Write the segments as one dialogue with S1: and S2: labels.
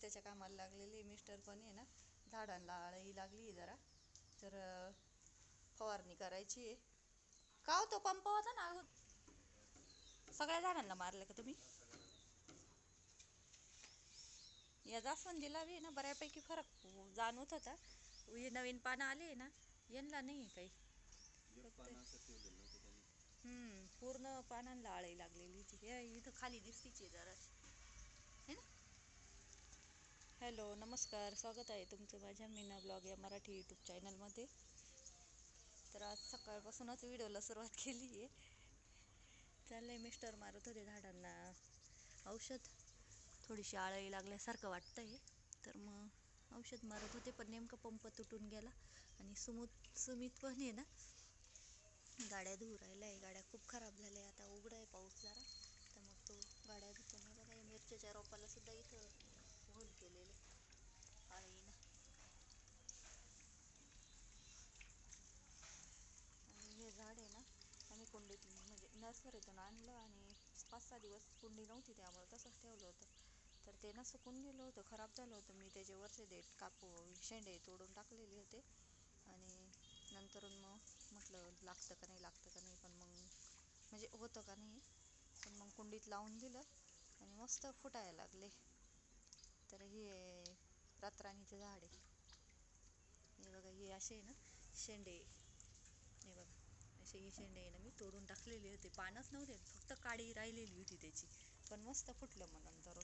S1: रस्त्याच्या कामाला लागलेले मिस्टर पण आहे ना झाडांना आळी लागली जरा. तर फवारणी करायची आहे. का हो तो पंप होता ना? सगळ्या झाडांना मारलं का तुम्ही? या जास्वंदीला बी ना बऱ्यापैकी फरक जाणवत होता. हे नवीन पानं आले ना यांना नाही काही. हम्म पूर्ण पानांना आळी लागलेली हे इथं खाली दिसतीची जरा. हॅलो नमस्कार. स्वागत आहे तुमचं माझ्या मीना ब्लॉग या मराठी यूट्यूब चॅनलमध्ये तर आज सकाळपासूनच व्हिडिओला सुरुवात केली आहे चाललंय मिस्टर मारत होते झाडांना. औषध थोडीशी आळी लागल्यासारखं वाटतं आहे तर मग औषध मारत होते पण नेमकं पंप तुटून गेला आणि सुमित सुमित पण आहे ना. गाड्या धुवू राहिल्या. आहे गाड्या खूप खराब झाल्या. आता उघडं आहे पाऊस जरा. तर मग तो गाड्या धुतो नाही बघा मिरच्याच्या रोपाला सुद्धा इथं होल केलेलं. आळीनं आणि हे झाड आहे ना आम्ही कुंडीत म्हणजे नर्सरीतून आणलं आणि पाच सहा दिवस कुंडी नव्हती त्यामुळे तसंच ठेवलं होतं. तर ते ना सुकून गेलं होतं खराब झालं होतं. मी त्याचे वरचे देठ कापू शेंडे तोडून टाकलेले होते. आणि नंतरून मग म्हटलं लागतं का नाही लागतं का नाही पण मग म्हणजे होतं का नाही पण मग कुंडीत लावून दिलं आणि मस्त फुटायला लागले. तर हे रातराणीचं झाड आहे. हे बघा हे असे आहे ना शेंडे हे बघा असे ही शेंडे आहे ना मी तोडून टाकलेले होते. पानच नव्हते फक्त काळी राहिलेली होती त्याची. पण मस्त फुटलं मग नंतर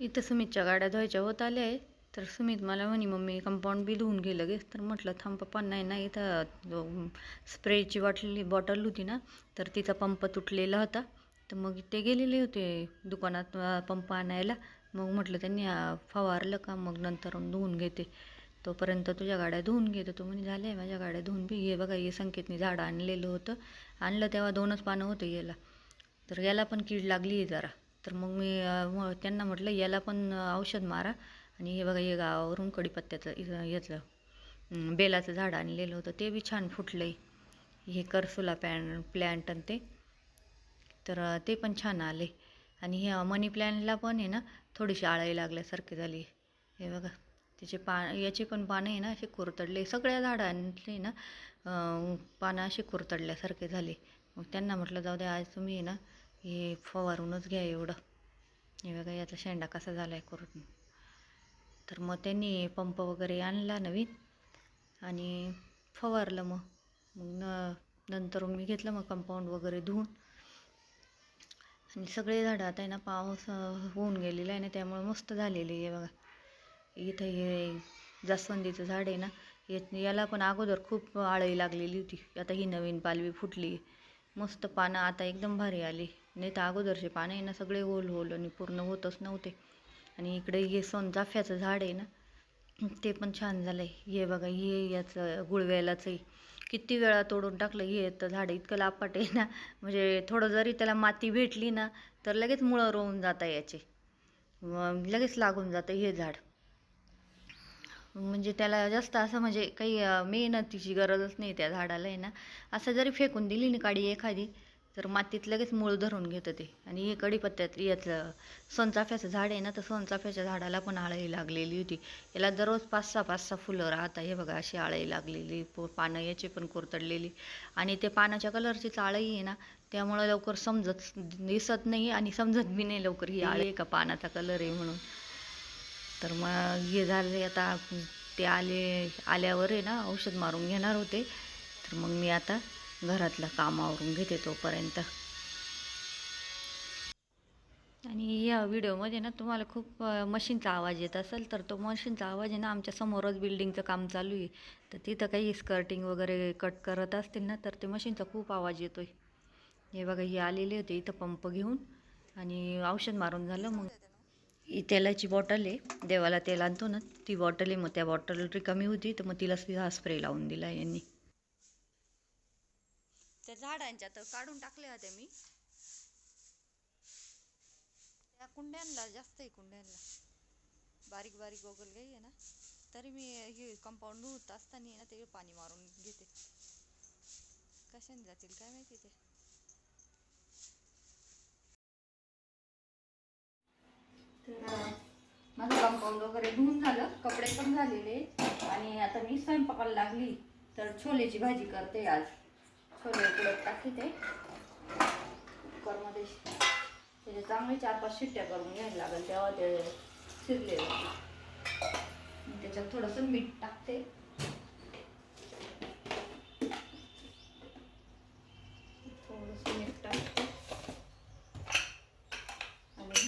S1: इथं सुमितच्या गाड्या धुवायच्या होत आल्या आहे तर सुमित मला म्हणे मम्मी कंपाऊंड बी धुवून घे लगेच. तर म्हटलं थांब पप्पा नाही ना इथं स्प्रेची बॉटल बॉटल होती ना तर तिचा पंप तुटलेला होता. तर मग ते गेलेले होते दुकानात पंप आणायला. मग म्हटलं त्यांनी फवारलं का? मग नंतर धुवून घेते. तोपर्यंत तुझ्या गाड्या धुवून घेतो. तो म्हणे झाले माझ्या गाड्या धुवून. बी घे बघा हे संकेतने झाडं आणलेलं होतं. आणलं तेव्हा दोनच पानं होतं याला. तर याला पण कीड लागली आहे जरा. तर मग मी त्यांना म्हटलं याला पण औषध मारा. आणि हे बघा हे गावावरून कडीपत्त्याचं याचं बेलाचं झाड आणलेलं होतं ते बी छान फुटलं आहे हे करसुला पॅन प्लॅन्ट आणि ते. तर ते पण छान आले आणि हे मनी प्लॅनला पण आहे ना थोडीशी आळाई लागल्यासारखी झाली. हे बघा त्याचे पा याचे पण पानं आहे ना असे कुरतडले. सगळ्या झाडांचे ना पानं असे कुरतडल्यासारखे झाले. मग त्यांना म्हटलं जाऊ द्या आज तुम्ही आहे ना हे फवारूनच घ्या एवढं. हे बघा याचा शेंडा कसा झाला आहे करून. तर मग त्यांनी पंप वगैरे आणला नवीन आणि फवारलं मग. मग न नंतर मी घेतलं मग कंपाऊंड वगैरे धुवून. आणि सगळे झाडं आता आहे ना पाऊस होऊन गेलेला आहे ना त्यामुळे मस्त झालेली आहे बघा. इथं हे जास्वंदीचं झाड आहे ना याला पण अगोदर खूप आळी लागलेली होती. आता ही नवीन पालवी फुटली. मस्त पानं आता एकदम भारी आली. नाही तर अगोदरचे पानं आहे ना सगळे होल होल आणि पूर्ण होतच नव्हते. आणि इकडे हे सोनचाफ्याचं झाड आहे ना ते पण छान झालं आहे हे बघा हे याचं गुळवेलाचं आहे. किती वेळा तोडून टाकलं हे तर झाड इतकं लापाट आहे ना. म्हणजे थोडं जरी त्याला माती भेटली ना तर लगेच मुळं रोवून जातं याचे. लगेच लागून जातं हे झाड. म्हणजे त्याला जास्त असं म्हणजे काही मेहनतीची गरजच नाही त्या झाडाला आहे ना. असं जरी फेकून दिली ना काडी एखादी तर मातीत लगेच मूळ धरून घेतं ते. आणि हे कडीपत्त्यात याचं सोनचाफ्याचं झाड आहे ना तर सोनचाफ्याच्या झाडाला पण आळई लागलेली होती. याला दररोज पाच सहा पाच सहा फुलं राहता. हे बघा अशी आळई लागलेली प- पानं याची पण कोरतडलेली. आणि ते पानाच्या कलरची आळई आहे ना त्यामुळं लवकर समजत दिसत नाही आणि समजत बी नाही लवकर ही आळी आहे का पानाचा कलर आहे म्हणून. तर मग हे झाले आता ते आले आल्यावर आहे ना औषध मारून घेणार होते. तर मग मी आता घरातलं कामावरून घेते तोपर्यंत. आणि या व्हिडिओमध्ये ना तुम्हाला खूप मशीनचा आवाज येत असेल तर तो मशीनचा आवाज आहे ना आमच्या समोरच बिल्डिंगचं काम चालू आहे. तर तिथं काही स्कर्टिंग वगैरे कट करत असतील ना तर ते मशीनचा खूप आवाज येतो आहे हे बघा हे आलेले होते इथं पंप घेऊन आणि औषध मारून झालं मग. ही तेलाची बॉटल आहे देवाला तेल आणतो ना ती बॉटल आहे मग त्या बॉटल रिकामी होती तर मग तिला हा स्प्रे लावून दिला यांनी. झाडांच्या तर काढून टाकल्या होत्या मी. त्या कुंड्यांना जास्त आहे कुंड्यांना. बारीक बारीक गोगल गाई आहे ना तरी मी हे कंपाऊंड होत असताना ना ते पाणी मारून घेते. कशाने जातील काय माहिती ते? माझं कंपाऊंड वगैरे धुवून झालं कपडे पण झालेले. आणि आता मी स्वयंपाकाला लागली तर छोलेची भाजी करते आज. उकडत टाकते. कुकरमध्ये त्याचे चांगले चार पाच शिट्ट्या करून घ्यायला लागेल तेव्हा ते शिरले त्याच्यात थोडंसं मीठ टाकते. थोडंसं मीठ टाकते. आणि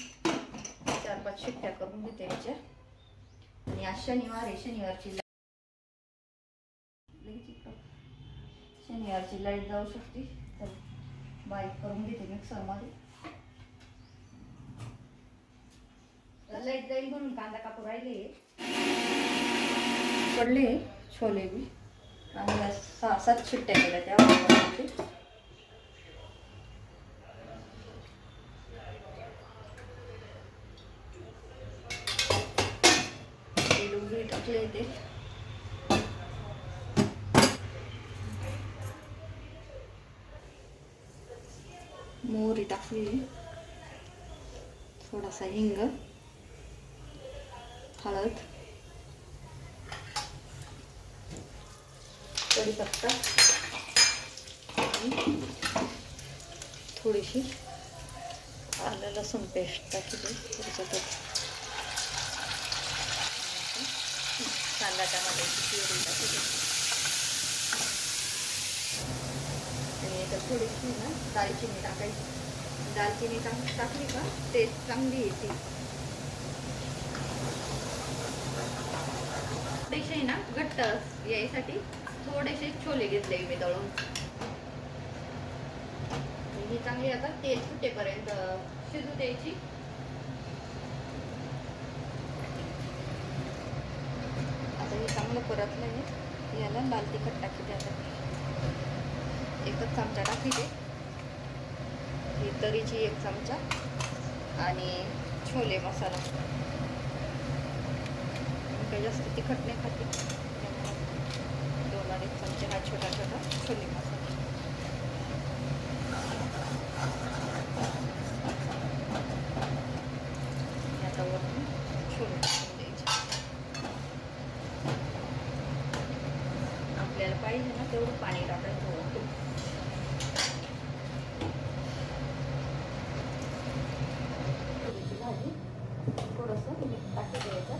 S1: चार पाच शिट्ट्या करून घेते याच्या. आणि आज शनिवार आहे शनिवारची लाइट लगेच इकडं. शनिवारची लाइट जाऊ शकते. तर बारीक करून घेते मिक्सरमध्ये लाइट जाईल म्हणून कांदा कापू राहिले. पडले छोले बी. आणि सहा सात शिट्ट्या केल्या त्या वापरते तेल वगैरे टाकले ते टाकली. आहे थोडासा हिंग हळद कढीपत्ता आणि थोडीशी आलं लसूण पेस्ट टाकली. त्याच्यातच कांदा टमाट्याची प्युरी टाकली. आणि थोडीशी ना दालचिनी टाकायची. दालचिनी चांगली टाकली का? टेस्ट चांगली येते थोडेसे ना घट्ट यायसाठी थोडेसे छोले घेतले मी दळून. ही चांगली आता तेल सुटेपर्यंत शिजू द्यायची. आता हे चांगलं परतलं नाही याला लाल तिखट टाकी आता. एकच चमचा टाकते. ही तरीची एक चमचा आणि छोले मसाला. काही जास्त तिखट नाही खाते. दोन अडीच चमचे हा छोटा छोटा छोले मसाला. आता वरून छोले द्यायचे. आपल्याला पाहिजे ना तेवढं पाणी टाकायचं वरून. छोलेची भाजी थोडंसं मीठ टाकून द्यायचं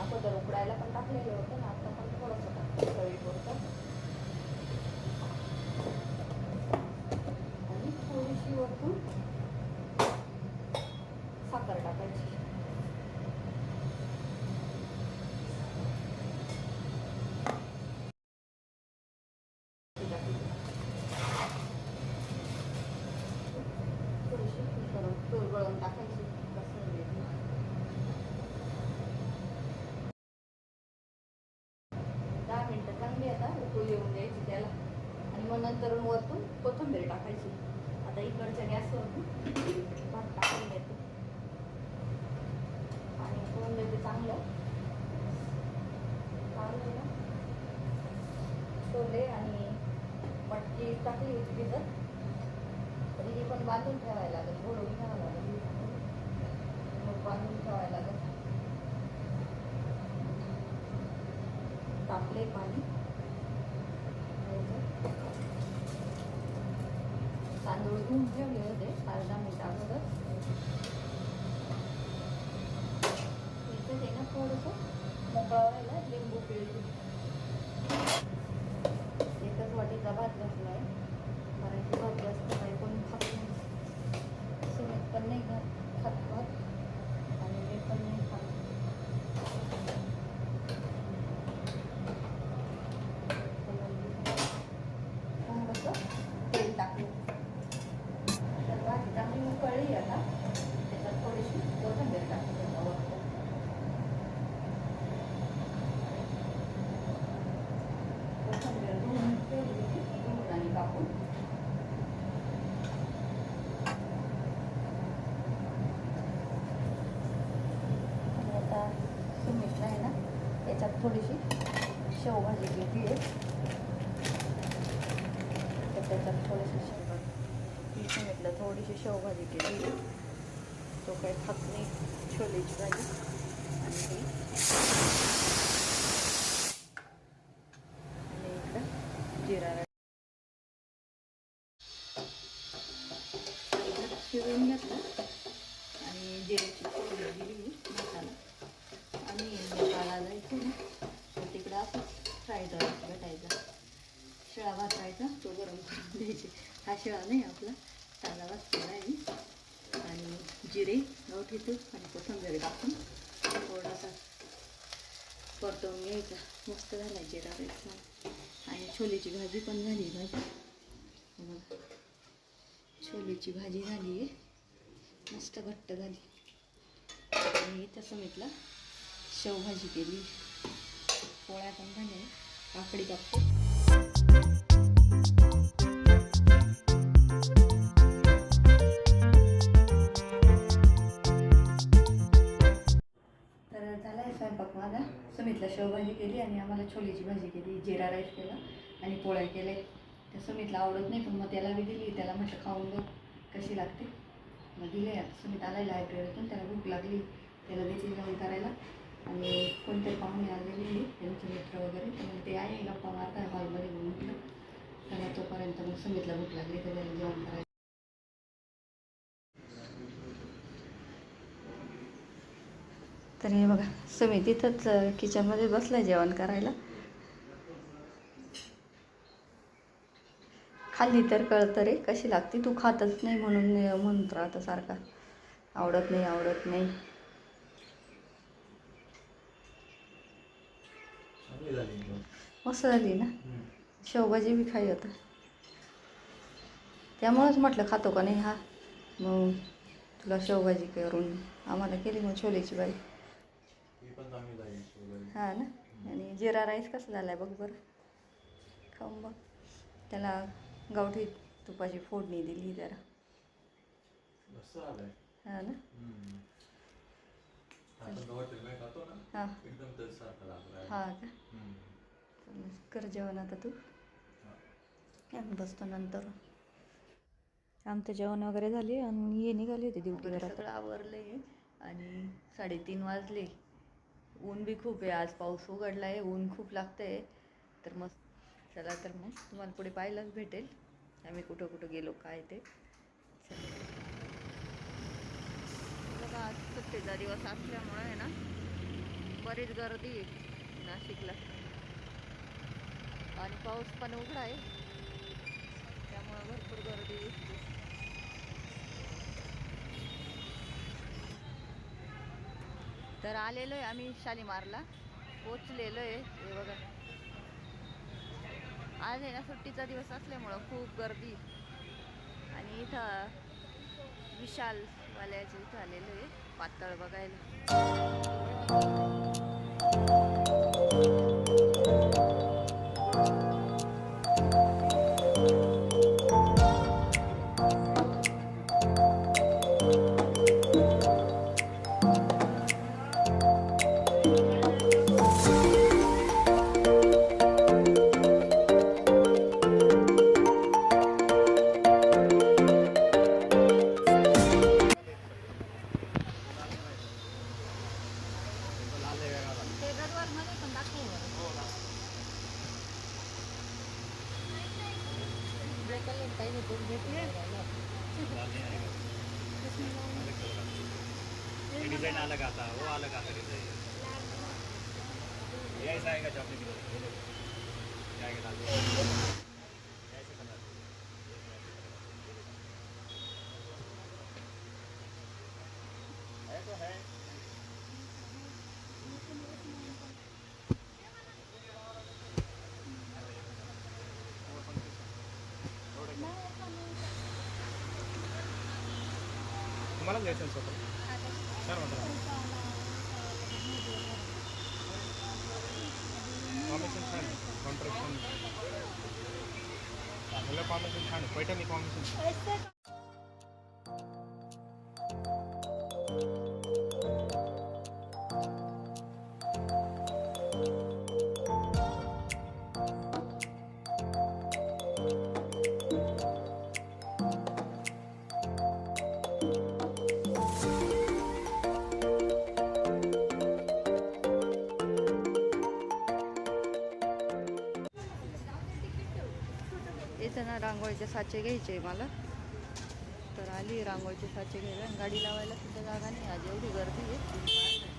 S1: अगोदर उकडायला पण टाकलेलं होतं ना आता पण थोडंसं टाकतो चवीपुरतं आणि थोडीशी वरतून साखर टाकायची ती टाकली. थोडीशी करून तूर गळून टाकायची लसूण मिरची. दहा मिनिटं चांगली आता उकळी येऊन द्यायची त्याला आणि मग नंतर वरतून कोथिंबीर टाकायची आता इकडच्या गॅसवरतून भात टाकून देते आणि उकळून देते चांगलं चांगलं ना छोले आणि मटकी टाकली होती भिजत. तरी पण बांधून ठेवायला लागेल बोलून ठेवावं लागेल. मग बांधून ठेवायला लागेल. तापले पाणी. तांदूळ धुवून ठेवले होते अर्धा मिनिट अगोदर. इथं ते ना थोडंसं मोकळा व्हायला लिंबू पिळली एकच वाटीचा भात घातला आहे मराठी भात जास्त काही कोणी खात नाही सुमित पण नाही खात खात भात आणि मी पण नाही खात थोडंसं तेल टाकलं तर भाजी चांगली उकळली आता त्याच्यात थोडीशी कोथिंबीर टाकली त्याच्यावर कोथिंबीर धुवून ठेवली होती धुवून आणि कापून आणि आता सुमितला आहे ना याच्यात थोडीशी शेवभाजी घेतली आहे. तर त्याच्यात थोडीशी शेवभाजी मी सुमितला थोडीशी शेवभाजी केली. तो काही खात नाही छोलेची भाजी. आणि इकडं जिरा राईस. शिजवून घेतलं आणि जिऱ्याची फोडणी दिली मी मसाला आणि नेपाळला जायचं ना तर तिकडं असंच फ्राईड राईस भेटायचा शिळा भात तो गरम करून द्यायचे. हा शिळा नाही आपला. ताला भात आहे आणि जिरे गावठी तूप आणि कोथंबीर टाकून थोडासा परतवून घ्यायचा. मस्त झाला जिरा राईस आणि छोलेची भाजी पण झाली भाजी. छोलेची भाजी झाली आहे. मस्त घट्ट झाली. आणि इथं समितला शेवभाजी केली. पोळ्या पण झाल्या. काकडी कापतो. आम्हाला समितला सुमितला शेवभाजी केली आणि आम्हाला छोलीची भाजी केली जिरा राईस केला आणि पोळ्या केले त्या सुमितला आवडत नाही पण मग त्याला बी दिली. त्याला म्हटलं खाऊन बघ कशी लागते. मग दिले. आता सुमित आला लायब्ररीतून त्याला भूक लागली. त्याला देते जेवण करायला. आणि कोणते पाहुणे आलेले त्यांचे मित्र वगैरे. तर ते आहे गप्पा मारताय हॉलमध्ये म्हटलं त्याला तोपर्यंत मग सुमितला भूक लागली तर त्याला जेवण करायला तर हे बघा सुमित इथंच किचनमध्ये बसलाय जेवण करायला. खाल्ली तर कळतं रे कशी लागते? तू खातच नाही म्हणून म्हणत राहतं सारखा. आवडत नाही आवडत नाही. मस्त झाली ना. शेवभाजी बी खाई होता त्यामुळंच म्हटलं खातो का नाही हा? मग तुला शेवभाजी करून आम्हाला केली मग छोलेची बाई
S2: ती पण चांगली झाली शेवभाजी.
S1: हा ना? आणि जिरा राईस कसा झाला आहे बघ बरं. खाऊन बघ. त्याला गावठी तुपाची फोडणी दिली जरा. हा ना? हां. हा का? कर जेवण आता तू. बसतो नंतर. आमचं जेवण वगैरे झाले आणि हे निघाले होते ड्युटीवर सगळं आवरलं आहे आणि साडेतीन वाजले. ऊन बी खूप आहे आज पाऊस उघडला आहे ऊन खूप लागतं आहे तर मग चला तर मग तुम्हाला पुढे पाहायलाच भेटेल. आम्ही कुठं कुठं गेलो काय ते. चला. बघा आज सुट्टीचा दिवस असल्यामुळं आहे ना बरीच गर्दी आहे नाशिकला. आणि पाऊस पण उघडा आहे. त्यामुळं भरपूर गर्दी दिसते. तर आलेलो आहे आम्ही शालीमारला. पोचलेलो आहे हे बघा. आज आहे ना सुट्टीचा दिवस असल्यामुळं खूप गर्दी. आणि इथं विशालवाल्याच्या इथं आलेलो आहे पातळ बघायला.
S2: हे डिझाईन अलग आता वो अलग आता डिझाईन ये ऐसा आएगा जो आपने दिया ये आएगा लाल ये ऐसे कलर है तो है। तुम्हाला द्यायचं स्वतः छान वाटतं कॉम्बिनेशन छान आहे कॉन्ट्रॅक्शन मला कॉम्बिनेशन छान आहे पैठणी
S1: ना रांगोळीचे साचे घ्यायचे मला. तर आली रांगोळीचे साचे घ्यायला गाडी लावायला सुद्धा जागा नाही. आज एवढी गर्दी आहे.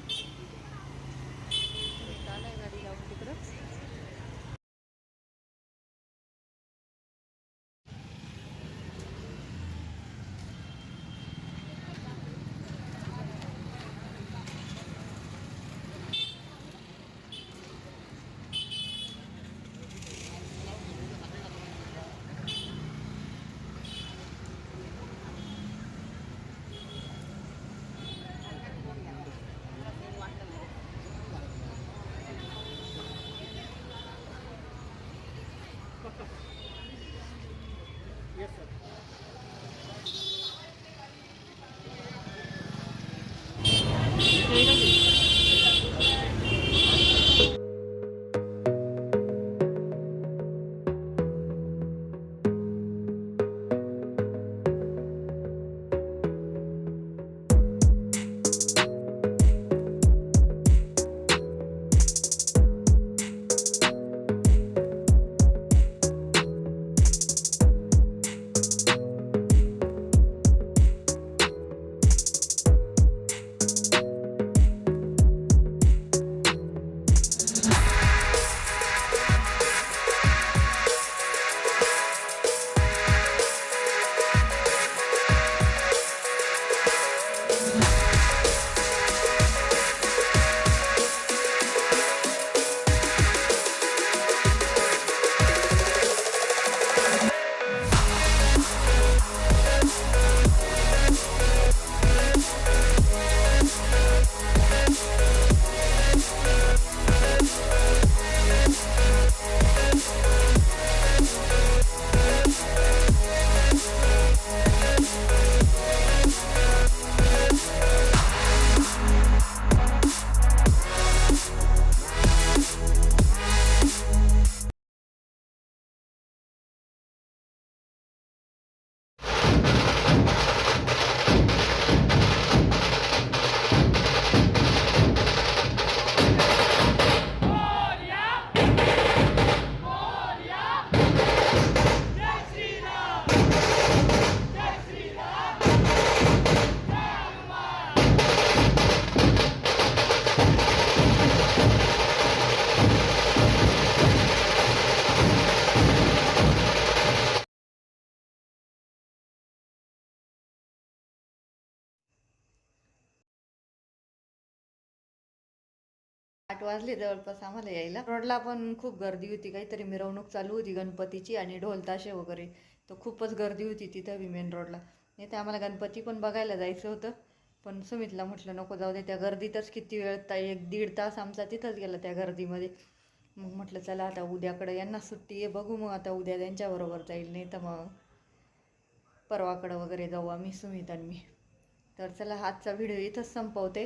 S1: you. आठ वाजले जवळपास आम्हाला यायला. रोडला पण खूप गर्दी होती. काहीतरी मिरवणूक चालू होती गणपतीची आणि ढोलताशे वगैरे. तर खूपच गर्दी होती तिथं बी मेन रोडला नाही तर आम्हाला गणपती पण बघायला जायचं होतं. पण सुमितला म्हटलं नको जाऊ दे त्या गर्दीतच किती वेळ ता एक दीड तास आमचा तिथंच गेला त्या गर्दीमध्ये. मग म्हटलं चला आता उद्याकडं यांना सुट्टी आहे बघू मग आता उद्या त्यांच्याबरोबर जाईल नाही तर मग परवाकडं वगैरे जाऊ आम्ही सुमित आणि मी. तर चला आजचा व्हिडिओ इथंच संपवते.